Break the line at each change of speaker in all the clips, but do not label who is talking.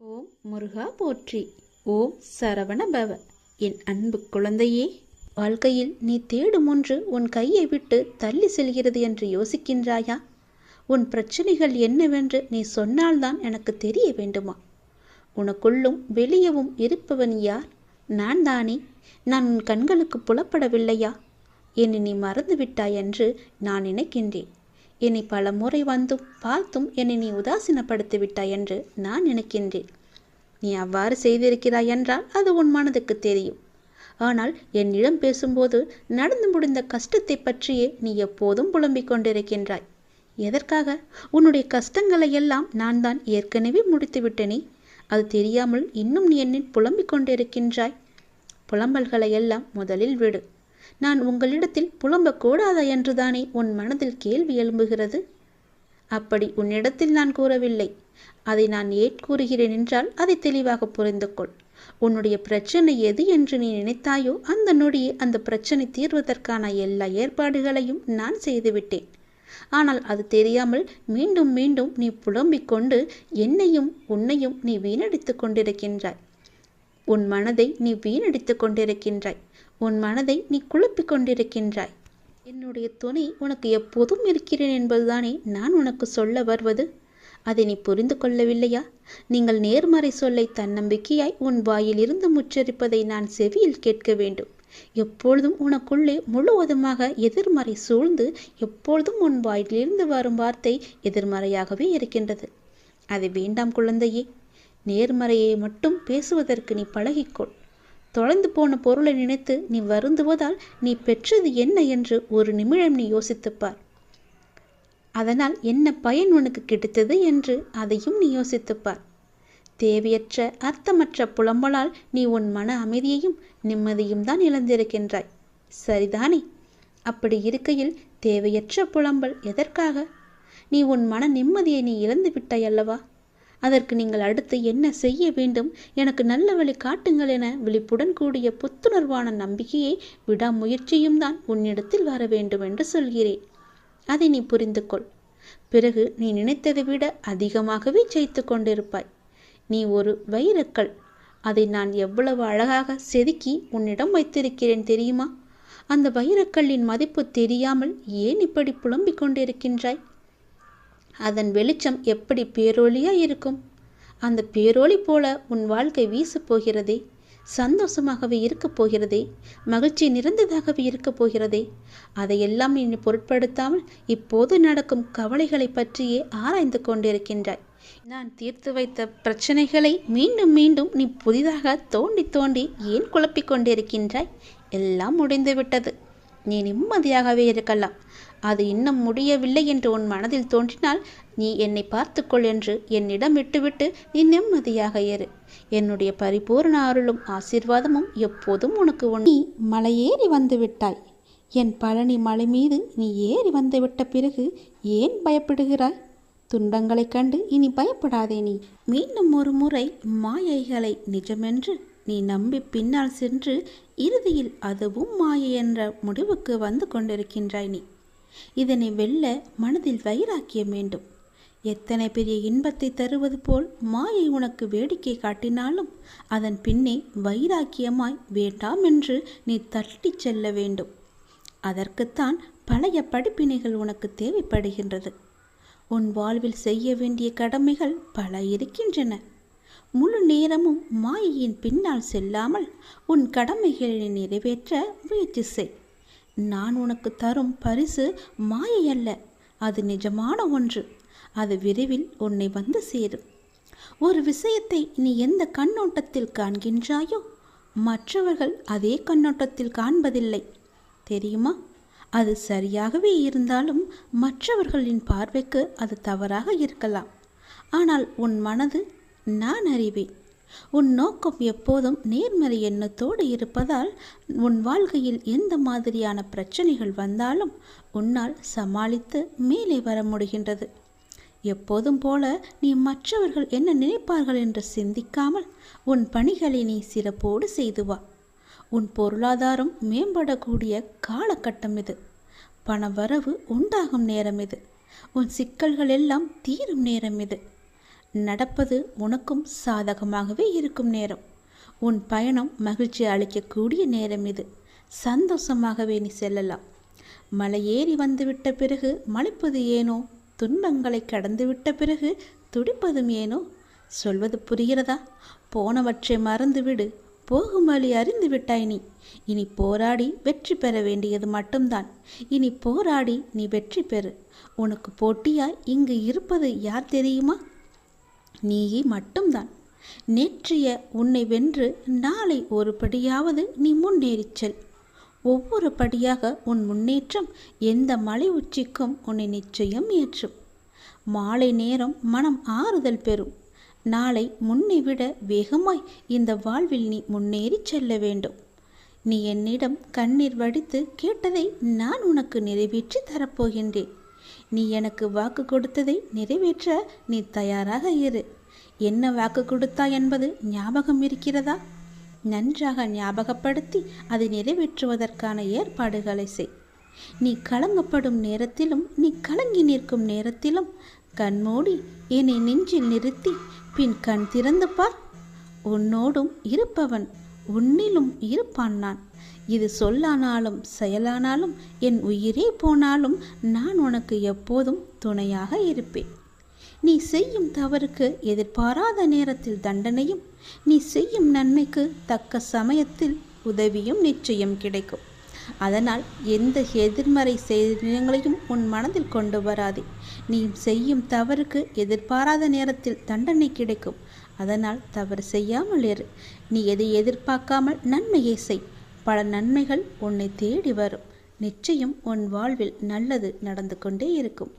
ஓம் முருகா போற்றி. ஓம் சரவண பவ. என் அன்பு குழந்தையே வாழ்க்கையில் நீ தேடும் ஒன்று உன் கையை விட்டு தள்ளி செல்கிறது என்று யோசிக்கின்றாயா? உன் பிரச்சனைகள் என்னவென்று நீ சொன்னால்தான் எனக்கு தெரிய வேண்டுமா? உனக்குள்ளும் வெளியவும் இருப்பவன் யார்? நான் தானே. நான் உன் கண்களுக்கு புலப்படவில்லையா? என்னை நீ மறந்துவிட்டாய் என்று நான் நினைக்கின்றேன். என்னை பல முறை வந்தும் பார்த்தும் என்னை நீ உதாசீனப்படுத்தி விட்டாய் என்று நான் நினைக்கின்றேன். நீ அவ்வாறு செய்திருக்கிறாய் என்றால் அது உன் மனதுக்கு தெரியும். ஆனால் என்னிடம் பேசும்போது நடந்து முடிந்த கஷ்டத்தை பற்றியே நீ எப்போதும் புலம்பிக் கொண்டிருக்கின்றாய். எதற்காக? உன்னுடைய கஷ்டங்களை எல்லாம் நான் தான் ஏற்கனவே முடித்து விட்டேனே அது தெரியாமல் இன்னும் நீ என்னில் புலம்பிக் கொண்டிருக்கின்றாய். புலம்பல்களை எல்லாம் முதலில் விடு. நான் உங்களிடத்தில் புலம்பக்கூடாதா என்றுதானே உன் மனதில் கேள்வி எழும்புகிறது? அப்படி உன்னிடத்தில் நான் கூறவில்லை. அதை நான் ஏன் கூறுகிறேன் என்றால் அதை தெளிவாக புரிந்து கொள் உன்னுடைய பிரச்சனை எது என்று நீ நினைத்தாயோ அந்த நொடியே அந்த பிரச்சனை தீர்வதற்கான எல்லா ஏற்பாடுகளையும் நான் செய்துவிட்டேன். ஆனால் அது தெரியாமல் மீண்டும் மீண்டும் நீ புலம்பிக் கொண்டு என்னையும் உன்னையும் நீ வீணடித்துக் கொண்டிருக்கின்றாய். உன் மனதை நீ வீணடித்துக் கொண்டிருக்கின்றாய். உன் மனதை நீ குழப்பிக் கொண்டிருக்கின்றாய். என்னுடைய துணை உனக்கு எப்போதும் இருக்கிறேன் என்பதுதானே நான் உனக்கு சொல்ல வருவது? அதை நீ புரிந்து கொள்ளவில்லையா? நீங்கள் நேர்மறை சொல்லை தன்னம்பிக்கையாய் உன் வாயிலிருந்து முச்சரிப்பதை நான் செவியில் கேட்க வேண்டும். எப்பொழுதும் உனக்குள்ளே முழுவதுமாக எதிர்மறை சூழ்ந்து எப்பொழுதும் உன் வாயிலிருந்து வரும் வார்த்தை எதிர்மறையாகவே இருக்கின்றது. அது வேண்டாம் குழந்தையே நேர்மறையை மட்டும் பேசுவதற்கு நீ பழகிக்கொள். தொலைந்து போன பொருளை நினைத்து நீ வருந்துவதால் நீ பெற்றது என்ன என்று ஒரு நிமிடம் நீ யோசித்துப்பார். அதனால் என்ன பயன் உனக்கு கிடைத்தது என்று அதையும் நீ யோசித்துப்பார். தேவையற்ற அர்த்தமற்ற புலம்பலால் நீ உன் மன அமைதியையும் நிம்மதியும் தான் இழந்திருக்கின்றாய். சரிதானே? அப்படி இருக்கையில் தேவையற்ற புலம்பல் எதற்காக? நீ உன் மன நிம்மதியை நீ இழந்து விட்டாய் அல்லவா? அதற்கு நீங்கள் அடுத்து என்ன செய்ய வேண்டும்? எனக்கு நல்ல வழி காட்டுங்கள் என விழிப்புடன் கூடிய புத்துணர்வான நம்பிக்கையை விடாமுயற்சியும் தான் உன்னிடத்தில் வர வேண்டும் என்று சொல்கிறேன். அதை நீ புரிந்து கொள். பிறகு நீ நினைத்ததை விட அதிகமாகவே ஜெயித்து கொண்டிருப்பாய். நீ ஒரு வைரக்கல். அதை நான் எவ்வளவு அழகாக செதுக்கி உன்னிடம் வைத்திருக்கிறேன் தெரியுமா? அந்த வைரக்கல்லின் மதிப்பு தெரியாமல் ஏன் இப்படி புலம்பிக் கொண்டிருக்கின்றாய்? அதன் வெளிச்சம் எப்படி பேரொளியாக இருக்கும்? அந்த பேரொளி போல உன் வாழ்க்கை வீசப் போகிறதே சந்தோஷமாகவே இருக்கப் போகிறதே மகிழ்ச்சி நிறைந்ததாகவே இருக்கப் போகிறதே. அதையெல்லாம் நீ பொருட்படுத்தாமல் இப்போது நடக்கும் கவலைகளை பற்றியே ஆராய்ந்து கொண்டிருக்கின்றாய். நான் தீர்த்து வைத்த பிரச்சனைகளை மீண்டும் மீண்டும் நீ புதிதாக தோண்டி தோண்டி ஏன் குழப்பிக் கொண்டிருக்கின்றாய்? எல்லாம் முடிந்துவிட்டது. நீ நிம்மதியாகவே இருக்கலாம். அது இன்னும் முடியவில்லை என்று உன் மனதில் தோன்றினால் நீ என்னை பார்த்துக்கொள் என்று என்னிடம் விட்டுவிட்டு நீ நிம்மதியாக இரு. என்னுடைய பரிபூர்ண அருளும் ஆசீர்வாதமும் எப்போதும் உனக்கு உன் நீ மலையேறி வந்து விட்டாய் என் பழனி மலை மீது நீ ஏறி வந்துவிட்ட பிறகு ஏன் பயப்படுகிறாய்? துன்பங்களைக் கண்டு இனி பயப்படாதே நீ. மீண்டும் ஒரு முறை மாயைகளை நிஜமென்று நீ நம்பி பின்னால் சென்று இறுதியில் அதுவும் மாயை என்ற முடிவுக்கு வந்து கொண்டிருக்கின்றாய் நீ. இதனை வெல்ல மனதில் வைராக்கியம் வேண்டும். எத்தனை பெரிய இன்பத்தை தருவது போல் மாயை உனக்கு வேடிக்கை காட்டினாலும் அதன் பின்னே வைராக்கியமாய் வேண்டாம் என்று நீ தட்டிச் செல்ல வேண்டும். அதற்குத்தான் பழைய படிப்பினைகள் உனக்கு தேவைப்படுகின்றது. உன் வாழ்வில் செய்ய வேண்டிய கடமைகள் பல இருக்கின்றன. முழு நேரமும் மாயையின் பின்னால் செல்லாமல் உன் கடமைகளை நிறைவேற்ற முயற்சி செய். நான் உனக்கு தரும் பரிசு மாயை அல்ல அது நிஜமான ஒன்று. அது விரைவில் உன்னை வந்து சேரும். ஒரு விஷயத்தை நீ எந்த கண்ணோட்டத்தில் காண்கின்றாயோ மற்றவர்கள் அதே கண்ணோட்டத்தில் காண்பதில்லை. தெரியுமா? அது சரியாகவே இருந்தாலும் மற்றவர்களின் பார்வைக்கு அது தவறாக இருக்கலாம். ஆனால் உன் மனது நான் அறிவேன். உன் நோக்கம் எப்போதும் நேர்மறை எண்ணத்தோடு இருப்பதால் உன் வாழ்க்கையில் எந்த மாதிரியான பிரச்சனைகள் வந்தாலும் உன்னால் சமாளித்து மேலே வர முடிகின்றது. எப்போதும் போல நீ மற்றவர்கள் என்ன நினைப்பார்கள் என்று சிந்திக்காமல் உன் பணிகளை நீ சிறப்போடு செய்து வா. உன் பொருளாதாரம் மேம்படக்கூடிய காலகட்டம் இது. பண வரவு உண்டாகும் நேரம் இது. உன் சிக்கல்கள் எல்லாம் தீரும் நேரம் இது. நடப்பது உனக்கும் சாதகமாகவே இருக்கும் நேரம். உன் பயணம் மகிழ்ச்சி அளிக்கக்கூடிய நேரம் இது. சந்தோஷமாகவே நீ செல்லலாம். மலை ஏறி வந்துவிட்ட பிறகு மலைப்பது ஏனோ? துன்பங்களை கடந்துவிட்ட பிறகு துடிப்பதும் ஏனோ? சொல்வது புரிகிறதா? போனவற்றை மறந்துவிடு. போகும் வழி அறிந்து விட்டாய் நீ. இனி போராடி வெற்றி பெற வேண்டியது மட்டும்தான். இனி போராடி நீ வெற்றி பெறு. உனக்கு போட்டியாய் இங்கு இருப்பது யார் தெரியுமா? நீயே மட்டும்தான். நேற்றைய உன்னை வென்று நாளை ஒரு படியாவது நீ முன்னேறிச் செல். ஒவ்வொரு படியாக உன் முன்னேற்றம் எந்த மலை உச்சிக்கும் உன்னை நிச்சயம் ஏற்றும். மாலை நேரம் மனம் ஆறுதல் பெறும். நாளை முன்னை விட வேகமாய் இந்த வாழ்வில் நீ முன்னேறி செல்ல வேண்டும். நீ என்னிடம் கண்ணீர் வடித்து கேட்டதை நான் உனக்கு நிறைவேற்றி தரப்போகின்றேன். நீ எனக்கு வாக்கு கொடுத்ததை நிறைவேற்ற நீ தயாராக இரு. என்ன வாக்கு கொடுத்தா என்பது ஞாபகம் இருக்கிறதா? நன்றாக ஞாபகப்படுத்தி அதை நிறைவேற்றுவதற்கான ஏற்பாடுகளை செய். நீ கலங்கப்படும் நேரத்திலும் நீ கலங்கி நிற்கும் நேரத்திலும் கண்மூடி என்னை நெஞ்சில் நிறுத்தி பின் கண் திறந்து பார். உன்னோடும் இருப்பவன் உன்னிலும் இருப்பான் நான். இது சொல்லானாலும் செயலானாலும் என் உயிரே போனாலும் நான் உனக்கு எப்போதும் துணையாக இருப்பேன். நீ செய்யும் தவறுக்கு எதிர்பாராத நேரத்தில் தண்டனையும் நீ செய்யும் நன்மைக்கு தக்க சமயத்தில் உதவியும் நிச்சயம் கிடைக்கும். அதனால் எந்த எதிர்மறை செயல்களையும் உன் மனதில் கொண்டு வராதே. நீ செய்யும் தவறுக்கு எதிர்பாராத நேரத்தில் தண்டனை கிடைக்கும். அதனால் தவறு செய்யாமல் இரு. நீ எதை எதிர்பார்க்காமல் நன்மையை செய். பல நன்மைகள் உன்னை தேடி வரும். நிச்சயம் உன் வாழ்வில் நல்லது நடந்து கொண்டே இருக்கும்.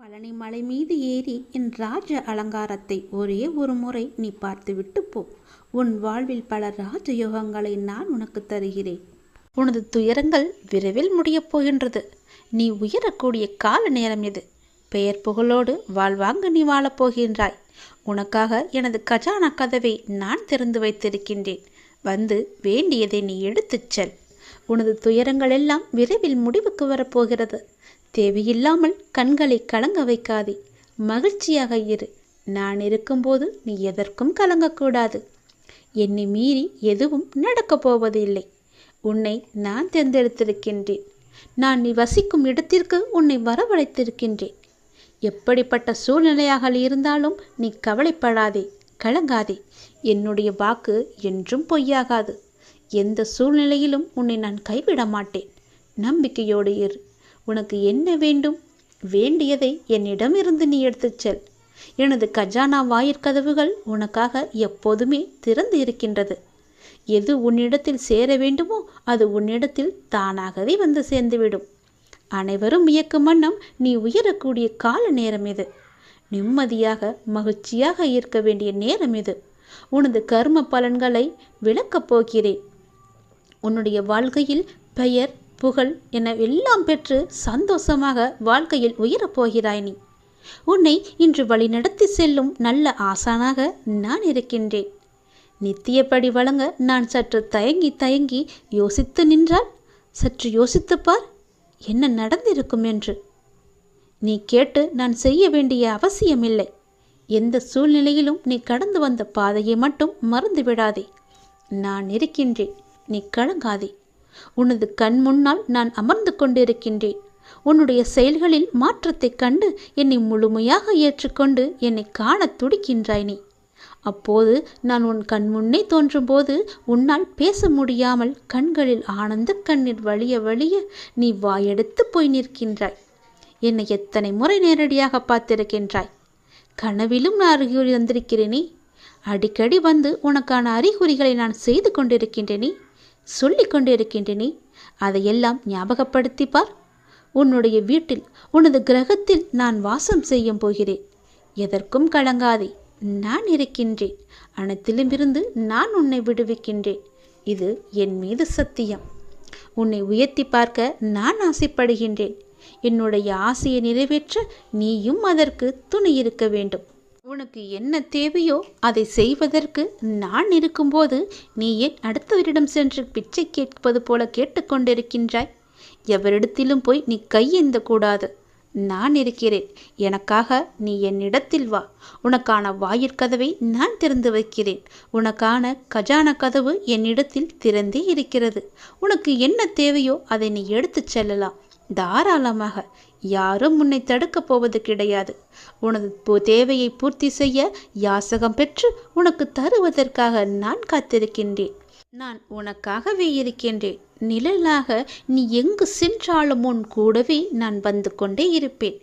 பழனி மலை மீது ஏறி என் ராஜ அலங்காரத்தை ஒரே ஒரு முறை நீ பார்த்துவிட்டு போ. உன் வாழ்வில் பல ராஜயோகங்களை நான் உனக்கு தருகிறேன். உனது துயரங்கள் விரைவில் முடியப் போகின்றது. நீ உயரக்கூடிய கால நேரம் இது. பெயர் புகழோடு வாழ்வாங்க நீ வாழப் போகின்றாய். உனக்காக எனது கஜானா கதவை நான் திறந்து வைத்திருக்கின்றேன். வந்து வேண்டியதை நீ எடுத்துச் செல். உனது துயரங்கள் எல்லாம் விரைவில் முடிவுக்கு வரப்போகிறது. தேவையில்லாமல் கண்களை கலங்க வைக்காதே. மகிழ்ச்சியாக இரு. நான் இருக்கும்போது நீ எதற்கும் கலங்கக்கூடாது. என்னை மீறி எதுவும் நடக்கப் போவது இல்லை உன்னை நான் தேர்ந்தெடுத்திருக்கின்றேன். நான் நீ வசிக்கும் இடத்திற்கு உன்னை வரவழைத்திருக்கின்றேன். எப்படிப்பட்ட சூழ்நிலையாக இருந்தாலும் நீ கவலைப்படாதே கலங்காதே. என்னுடைய வாக்கு என்றும் பொய்யாகாது. எந்த சூழ்நிலையிலும் உன்னை நான் கைவிட மாட்டேன். நம்பிக்கையோடு இரு. உனக்கு என்ன வேண்டும்? வேண்டியதை என்னிடமிருந்து நீ எடுத்துச் செல். எனது கஜானா வாயிற்கதவுகள் உனக்காக எப்போதுமே திறந்து இருக்கின்றது. எது உன்னிடத்தில் சேர வேண்டுமோ அது உன்னிடத்தில் தானாகவே வந்து சேர்ந்துவிடும். அனைவரும் வியக்கும் வண்ணம் நீ உயரக்கூடிய கால நேரம் இது. நிம்மதியாக மகிழ்ச்சியாக இருக்க வேண்டிய நேரம் இது. உனது கர்ம பலன்களை விளக்கப் போகிறேன் உன்னுடைய வாழ்க்கையில் பெயர் புகழ் என எல்லாம் பெற்று சந்தோஷமாக வாழ்க்கையில் உயரப் போகிறாய் நீ. உன்னை இன்று வழிநடத்தி செல்லும் நல்ல ஆசானாக நான் இருக்கின்றேன். நித்தியப்படி வழங்க நான் சற்று தயங்கி தயங்கி யோசித்து நின்றால் சற்று யோசித்துப் பார் என்ன நடந்திருக்கும் என்று. நீ கேட்டு நான் செய்ய வேண்டிய அவசியமில்லை. எந்த சூழ்நிலையிலும் நீ கடந்து வந்த பாதையை மட்டும் மறந்து விடாதே. நான் இருக்கின்றேன். நீ கலங்காதே. உனது கண் முன்னால் நான் அமர்ந்து கொண்டிருக்கின்றேன். உன்னுடைய செயல்களில் மாற்றத்தைக் கண்டு என்னை முழுமையாக ஏற்றுக்கொண்டு என்னை காணத் துடிக்கின்றாய் நீ. அப்போது நான் உன் கண் முன்னே தோன்றும்போது உன்னால் பேச முடியாமல் கண்களில் ஆனந்த கண்ணீர் வழிய வழிய நீ வாயெடுத்து போய் நிற்கின்றாய். என்னை எத்தனை முறை நேரடியாக பார்த்திருக்கின்றாய்? கனவிலும் நான் அறிகுறி வந்திருக்கிறேனே. அடிக்கடி வந்து உனக்கான அறிகுறிகளை நான் செய்து கொண்டிருக்கின்றேனே. சொல்லிக் கொண்டிருக்கின்றேனே. அதையெல்லாம் ஞாபகப்படுத்தி பார். உன்னுடைய வீட்டில் உனது கிரகத்தில் நான் வாசம் செய்யும் போகிறேன். எதற்கும் கலங்காதே. நான் இருக்கின்றேன். அனைத்திலும் இருந்து நான் உன்னை விடுவிக்கின்றேன். இது என் மீது சத்தியம். உன்னை உயர்த்தி பார்க்க நான் ஆசைப்படுகின்றேன். என்னுடைய ஆசையை நிறைவேற்ற நீயும் அதற்கு துணை இருக்க வேண்டும். உனக்கு என்ன தேவையோ அதை செய்வதற்கு நான் இருக்கும்போது நீ ஏன் அடுத்தவரிடம் சென்று பிச்சை கேட்பது போல கேட்டுக்கொண்டிருக்கின்றாய்? எவரிடத்திலும் போய் நீ கையேந்த கூடாது நான் இருக்கிறேன். எனக்காக நீ என்னிடத்தில் வா. உனக்கான வாயிற்கதவை நான் திறந்து வைக்கிறேன். உனக்கான கஜான கதவு என்னிடத்தில் திறந்தே இருக்கிறது. உனக்கு என்ன தேவையோ அதை நீ எடுத்துச் செல்லலாம். தாராளமாக. யாரும் உன்னை தடுக்கப் போவது கிடையாது. உனது தேவையை பூர்த்தி செய்ய யாசகம் பெற்று உனக்கு தருவதற்காக நான் காத்திருக்கின்றேன். நான் உனக்காகவே இருக்கின்றேன். நிழலாக நீ எங்கு சென்றாலும் உன் கூடவே நான் வந்து கொண்டே இருப்பேன்.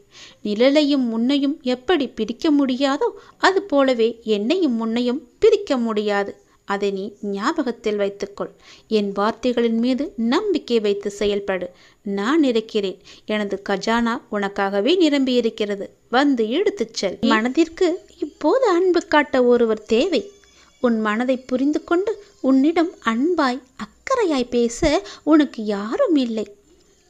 நிழலையும் முன்னையும் எப்படி பிரிக்க முடியாதோ அது போலவே என்னையும் முன்னையும் பிரிக்க முடியாது. அதை நீ ஞாபகத்தில் வைத்துக்கொள். என் வார்த்தைகளின் மீது நம்பிக்கை வைத்து செயல்படு. நான் இருக்கிறேன். எனது கஜானா உனக்காகவே நிரம்பி இருக்கிறது வந்து எடுத்துச் செல். மனதிற்கு இப்போது அன்பு காட்ட ஒருவர் தேவை. உன் மனதை புரிந்து கொண்டு உன்னிடம் அன்பாய் அக்கறையாய் பேச உனக்கு யாரும் இல்லை.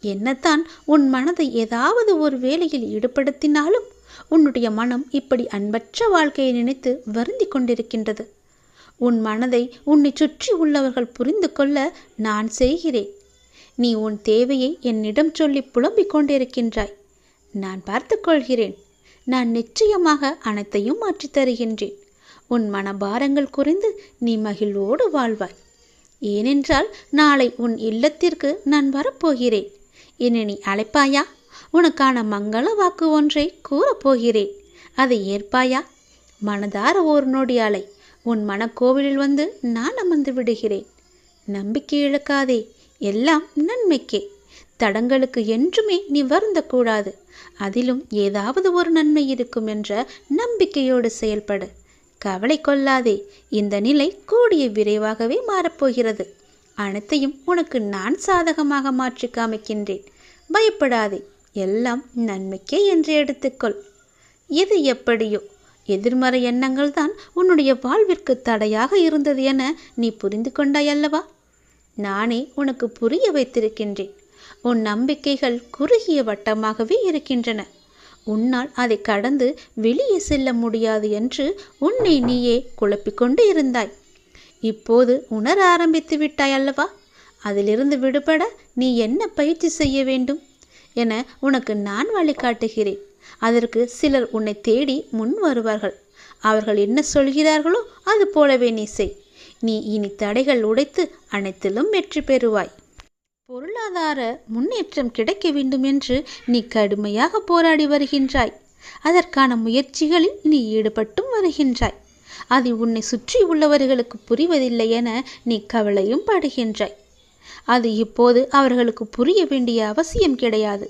என்னத்தான் உன் மனதை ஏதாவது ஒரு வேலையில் ஈடுபடுத்தினாலும் உன்னுடைய மனம் இப்படி அன்பற்ற வாழ்க்கையை நினைத்து வருந்திக் கொண்டிருக்கின்றது. உன் மனதை உன்னை சுற்றி உள்ளவர்கள் புரிந்து கொள்ள நான் செய்கிறேன். நீ உன் தேவையை என்னிடம் சொல்லி புலம்பிக் கொண்டிருக்கின்றாய். நான் பார்த்துக்கொள்கிறேன் நான் நிச்சயமாக அனைத்தையும் மாற்றித் தருகின்றேன். உன் மனபாரங்கள் குறைந்து நீ மகிழ்வோடு வாழ்வாய். ஏனென்றால் நாளை உன் இல்லத்திற்கு நான் வரப்போகிறேன். என்னை நீ அழைப்பாயா? உனக்கான மங்கள வாக்கு ஒன்றை கூறப்போகிறேன். அதை ஏற்பாயா? மனதார ஓர் நொடி அலை. உன் மனக்கோவிலில் வந்து நான் அமர்ந்து விடுகிறேன். நம்பிக்கை இழக்காதே. எல்லாம் நன்மைக்கே. தடங்களுக்கு என்றுமே நீ வருந்தக்கூடாது. அதிலும் ஏதாவது ஒரு நன்மை இருக்கும் என்ற நம்பிக்கையோடு செயல்படு. கவலை கொள்ளாதே. இந்த நிலை கூடிய விரைவாகவே மாறப்போகிறது. அனைத்தையும் உனக்கு நான் சாதகமாக மாற்றி காமிக்கின்றேன். பயப்படாதே. எல்லாம் நன்மைக்கே என்று எடுத்துக்கொள். எது எப்படியோ. எதிர்மறை எண்ணங்கள் தான் உன்னுடைய வாழ்விற்கு தடையாக இருந்தது என நீ புரிந்து கொண்டாய் அல்லவா? நானே உனக்கு புரிய வைத்திருக்கின்றேன். உன் நம்பிக்கைகள் குறுகிய வட்டமாகவே இருக்கின்றன. உன்னால் அதை கடந்து வெளியே செல்ல முடியாது என்று உன்னை நீயே குழப்பிக்கொண்டு இருந்தாய். இப்போது உணர ஆரம்பித்து விட்டாய் அல்லவா? அதிலிருந்து விடுபட நீ என்ன பயிற்சி செய்ய வேண்டும்? என உனக்கு நான் வழிகாட்டுகிறேன். அதற்கு சிலர் உன்னை தேடி முன் வருவார்கள். அவர்கள் என்ன சொல்கிறார்களோ அது போலவே நீ செய். நீ இனி தடைகள் உடைத்து அனைத்திலும் வெற்றி பெறுவாய். பொருளாதார முன்னேற்றம் கிடைக்க வேண்டும் என்று நீ கடுமையாக போராடி வருகின்றாய். அதற்கான முயற்சிகளில் நீ ஈடுபட்டும் வருகின்றாய். அது உன்னை சுற்றி உள்ளவர்களுக்கு புரிவதில்லை என நீ கவலையும் படுகின்றாய். அது இப்போது அவர்களுக்கு புரிய வேண்டிய அவசியம் கிடையாது.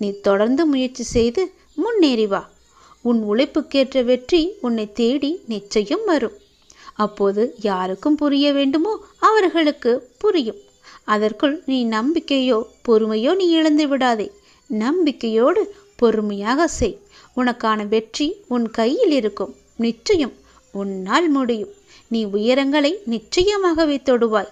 நீ தொடர்ந்து முயற்சி செய்து முன்னேறி வா. உன் உழைப்புக்கேற்ற வெற்றி உன்னை தேடி நிச்சயம் வரும். அப்போது யாருக்கும் புரிய வேண்டுமோ அவர்களுக்கு புரியும். அதற்குள் நீ நம்பிக்கையோ பொறுமையோ நீ இழந்து விடாதே. நம்பிக்கையோடு பொறுமையாக செய். உனக்கான வெற்றி உன் கையில் இருக்கும். நிச்சயம் உன்னால் முடியும். நீ உயரங்களை நிச்சயமாகவே தொடுவாய்.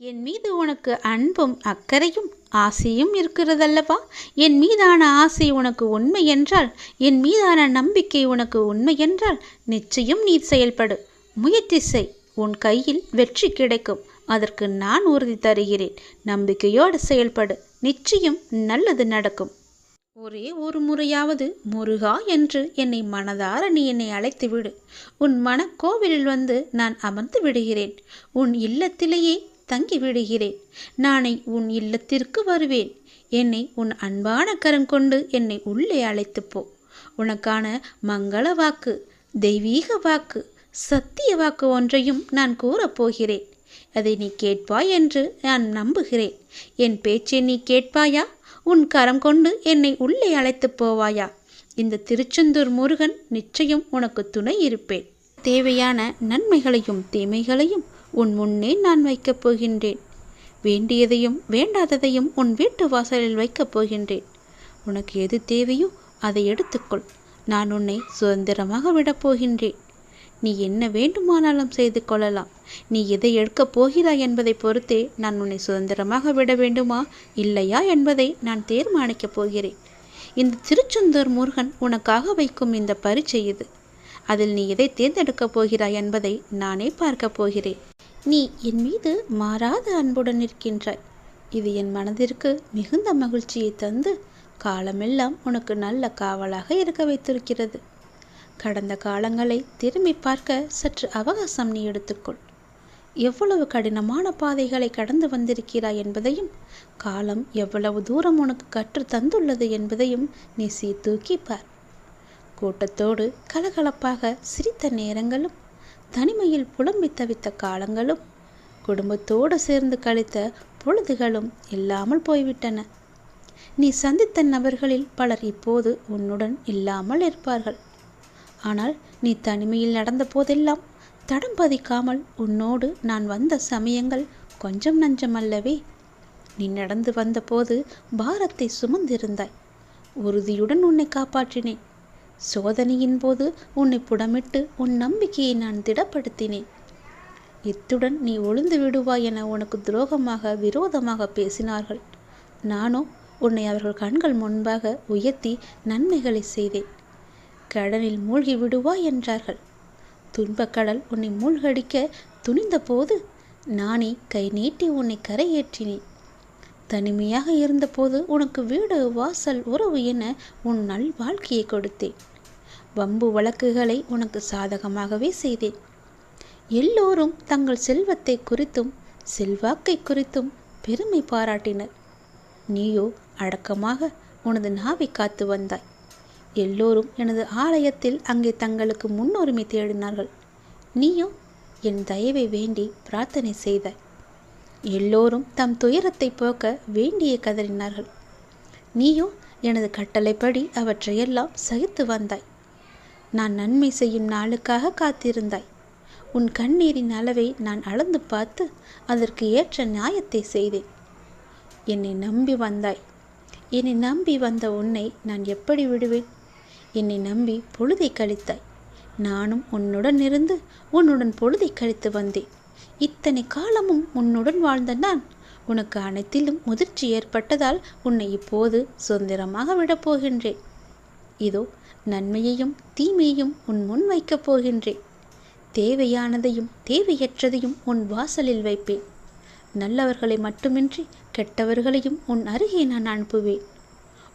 என் மீது உனக்கு அன்பும் அக்கறையும் ஆசையும் இருக்கிறதல்லவா? என் மீதான ஆசை உனக்கு உண்மை என்றால் என் மீதான நம்பிக்கை உனக்கு உண்மை என்றால் நிச்சயம் நீ செயல்படு. முயற்சி செய். உன் கையில் வெற்றி கிடைக்கும். அதற்கு நான் உறுதி தருகிறேன். நம்பிக்கையோடு செயல்படு. நிச்சயம் நல்லது நடக்கும். ஒரே ஒரு முறையாவது முருகா என்று என்னை மனதார நீ என்னை அழைத்து விடு. உன் மனக்கோவிலில் வந்து நான் அமர்ந்து விடுகிறேன். உன் இல்லத்திலேயே தங்கி விடுகிறேன். நானை உன் இல்லத்திற்கு வருவேன். என்னை உன் அன்பான கரம் கொண்டு என்னை உள்ளே அழைத்து போ. உனக்கான மங்கள வாக்கு தெய்வீக வாக்கு சத்திய வாக்கு ஒன்றையும் நான் கூறப்போகிறேன் அதை நீ கேட்பாய் என்று நான் நம்புகிறேன். என் பேச்சை நீ கேட்பாயா? உன் கரம் கொண்டு என்னை உள்ளே அழைத்துப் போவாயா? இந்த திருச்செந்தூர் முருகன் நிச்சயம் உனக்கு துணை இருப்பேன். தேவையான நன்மைகளையும் தீமைகளையும் உன் முன்னே நான் வைக்கப் போகின்றேன். வேண்டியதையும் வேண்டாததையும் உன் வீட்டு வாசலில் வைக்கப் போகின்றேன். உனக்கு எது தேவையோ அதை எடுத்துக்கொள். நான் உன்னை சுதந்திரமாக விடப் போகின்றேன். நீ என்ன வேண்டுமானாலும் செய்து கொள்ளலாம். நீ எதை எடுக்கப் போகிறாய் என்பதை பொறுத்தே நான் உன்னை சுதந்திரமாக விட வேண்டுமா? இல்லையா என்பதை நான் தீர்மானிக்கப் போகிறேன். இந்த திருச்செந்தூர் முருகன் உனக்காக வைக்கும் இந்த பரீட்சை இது. அதில் நீ எதை தேர்ந்தெடுக்கப் போகிறாய் என்பதை நானே பார்க்கப் போகிறேன். நீ என் மீது மாறாத அன்புடன் இருக்கின்றாய் இது என் மனதிற்கு மிகுந்த மகிழ்ச்சியை தந்து காலமெல்லாம் உனக்கு நல்ல காவலாக இருக்க வைத்திருக்கிறது. கடந்த காலங்களை திரும்பி பார்க்க சற்று அவகாசம் நீ எடுத்துக்கொள். எவ்வளவு கடினமான பாதைகளை கடந்து வந்திருக்கிறாய் என்பதையும் காலம் எவ்வளவு தூரம் உனக்கு கற்று தந்துள்ளது என்பதையும் நீ சீர்தூக்கி பார். கூட்டத்தோடு கலகலப்பாக சிரித்த நேரங்களும் தனிமையில் புலம்பி தவித்த காலங்களும் குடும்பத்தோடு சேர்ந்து கழித்த பொழுதுகளும் இல்லாமல் போய்விட்டன. நீ சந்தித்த நபர்களில் பலர் இப்போது உன்னுடன் இல்லாமல் இருப்பார்கள் ஆனால் நீ தனிமையில் நடந்த போதெல்லாம் தடம் பதிக்காமல் உன்னோடு நான் வந்த சமயங்கள் கொஞ்சம் நஞ்சமல்லவே. நீ நடந்து வந்தபோது பாரத்தை சுமந்திருந்தாய். உறுதியுடன் உன்னை காப்பாற்றினேன். சோதனையின் போது உன்னை புடமிட்டு உன் நம்பிக்கையை நான் திடப்படுத்தினேன். இத்துடன் நீ ஒளிந்து விடுவாய் என உனக்கு துரோகமாக விரோதமாக பேசினார்கள். நானோ உன்னை அவர்கள் கண்கள் முன்பாக உயர்த்தி நன்மைகளை செய்தேன். கடலில் மூழ்கி விடுவாய் என்றார்கள். துன்பக்கடல் உன்னை மூழ்கடிக்க துணிந்தபோது நானே கை நீட்டி உன்னை கரையேற்றினேன். தனிமையாக இருந்தபோது உனக்கு வீடு வாசல் உறவு என உன் நல் வாழ்க்கையை கொடுத்தேன். வம்பு வழக்குகளை உனக்கு சாதகமாகவே செய்தேன். எல்லோரும் தங்கள் செல்வத்தை குறித்தும் செல்வாக்கை குறித்தும் பெருமை பாராட்டினர். நீயோ அடக்கமாக உனது நாவை காத்து வந்தாய். எல்லோரும் எனது ஆலயத்தில் அங்கே தங்களுக்கு முன்னுரிமை தேடினார்கள். நீயும் என் தயவை வேண்டி பிரார்த்தனை செய்த. எல்லோரும் தம் துயரத்தை போக்க வேண்டிய கதறினார்கள். நீயும் எனது கட்டளைப்படி அவற்றையெல்லாம் சகித்து வந்தாய். நான் நன்மை செய்யும் நாளுக்காக காத்திருந்தாய். உன் கண்ணீரின் அளவை நான் அளந்து பார்த்து அதற்கு ஏற்ற நியாயத்தை செய்தேன். என்னை நம்பி வந்தாய். என்னை நம்பி வந்த உன்னை நான் எப்படி விடுவேன்? என்னை நம்பி பொழுதை கழித்தாய். நானும் உன்னுடன் இருந்து உன்னுடன் பொழுதை கழித்து வந்தேன். இத்தனை காலமும் உன்னுடன் வாழ்ந்த நான் உனக்கு அனைத்திலும் முதிர்ச்சி ஏற்பட்டதால் உன்னை இப்போது சுதந்திரமாக விடப்போகின்றேன் இதோ நன்மையையும் தீமையையும் உன் முன் வைக்கப் போகின்றேன். தேவையானதையும் தேவையற்றதையும் உன் வாசலில் வைப்பேன். நல்லவர்களை மட்டுமின்றி கெட்டவர்களையும் உன் அருகே நான் அனுப்புவேன்.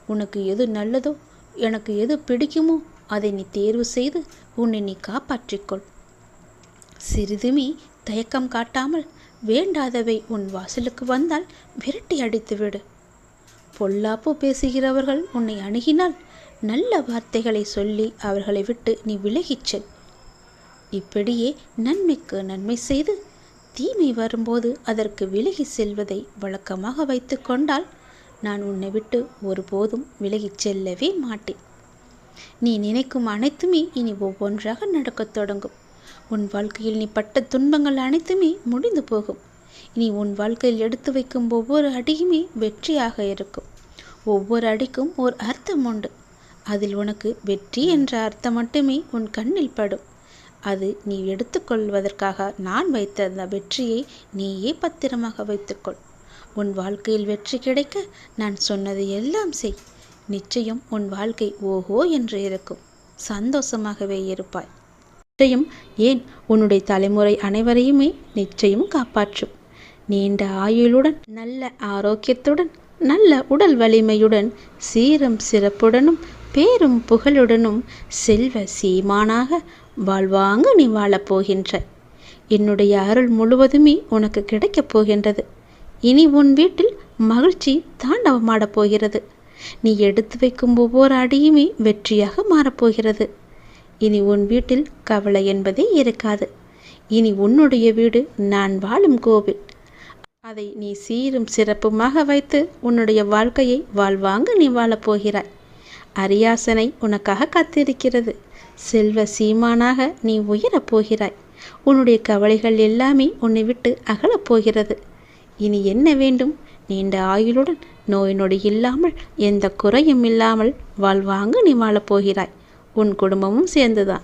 உனக்கு எது நல்லதோ எனக்கு எது பிடிக்குமோ அதை நீ தேர்வு செய்து உன்னை நீ காப்பாற்றிக்கொள். சிறிதுமே தயக்கம் காட்டாமல் வேண்டாதவை உன் வாசலுக்கு வந்தால் விரட்டி அடித்துவிடு. பொல்லாப்பு பேசுகிறவர்கள் உன்னை அணுகினால் நல்ல வார்த்தைகளை சொல்லி அவர்களை விட்டு நீ விலகிச் செல். இப்படியே நன்மைக்கு நன்மை செய்து தீமை வரும்போது அதற்கு விலகி செல்வதை வழக்கமாக வைத்து கொண்டால் நான் உன்னை விட்டு ஒருபோதும் விலகிச் செல்லவே மாட்டேன். நீ நினைக்கும் அனைத்துமே இனி ஒவ்வொன்றாக நடக்கத் தொடங்கும். உன் வாழ்க்கையில் நீ பட்ட துன்பங்கள் அனைத்துமே முடிந்து போகும். இனி உன் வாழ்க்கையில் எடுத்து வைக்கும் ஒவ்வொரு அடியுமே வெற்றியாக இருக்கும். ஒவ்வொரு அடிக்கும் ஒரு அர்த்தம் உண்டு. அதில் உனக்கு வெற்றி என்ற அர்த்தம் மட்டுமே உன் கண்ணில் படும். அது நீ எடுத்துக்கொள்வதற்காக நான் வைத்த அந்த வெற்றியை நீயே பத்திரமாக வைத்துக்கொள் உன் வாழ்க்கையில் வெற்றி கிடைக்க நான் சொன்னது எல்லாம் செய். நிச்சயம் உன் வாழ்க்கை ஓஹோ என்று இருக்கும். சந்தோஷமாகவே இருப்பாய். நிச்சயம் ஏன் உன்னுடைய தலைமுறை அனைவரையுமே நிச்சயம் காப்பாற்றும். நீண்ட ஆயுளுடன் நல்ல ஆரோக்கியத்துடன் நல்ல உடல் வலிமையுடன் சீரும் சிறப்புடனும் பேரும் புகழுடனும் செல்வ சீமானாக வாழ்வாங்க நீ வாழப்போகின்ற என்னுடைய அருள் முழுவதுமே உனக்கு கிடைக்கப் போகின்றது. இனி உன் வீட்டில் மகிழ்ச்சி தாண்டவமாடப் போகிறது. நீ எடுத்து வைக்கும் ஒவ்வொரு அடியுமே வெற்றியாக மாறப்போகிறது. இனி உன் வீட்டில் கவலை என்பதே இருக்காது. இனி உன்னுடைய வீடு நான் வாழும் கோவில். அதை நீ சீரும் சிறப்புமாக வைத்து உன்னுடைய வாழ்க்கையை வாழ்வாங்க நீ வாழப்போகிறாய் அரியாசனை உனக்காக காத்திருக்கிறது. செல்வ சீமானாக நீ உயரப் போகிறாய். உன்னுடைய கவலைகள் எல்லாமே உன்னை விட்டு அகலப் போகிறது. இனி என்ன வேண்டும்? நீண்ட ஆயுளுடன் நோய் நொடி இல்லாமல் எந்த குறையும் இல்லாமல் வாழ்வாங்க நீ வாழப்போகிறாய் உன் குடும்பமும் சேர்ந்துதான்.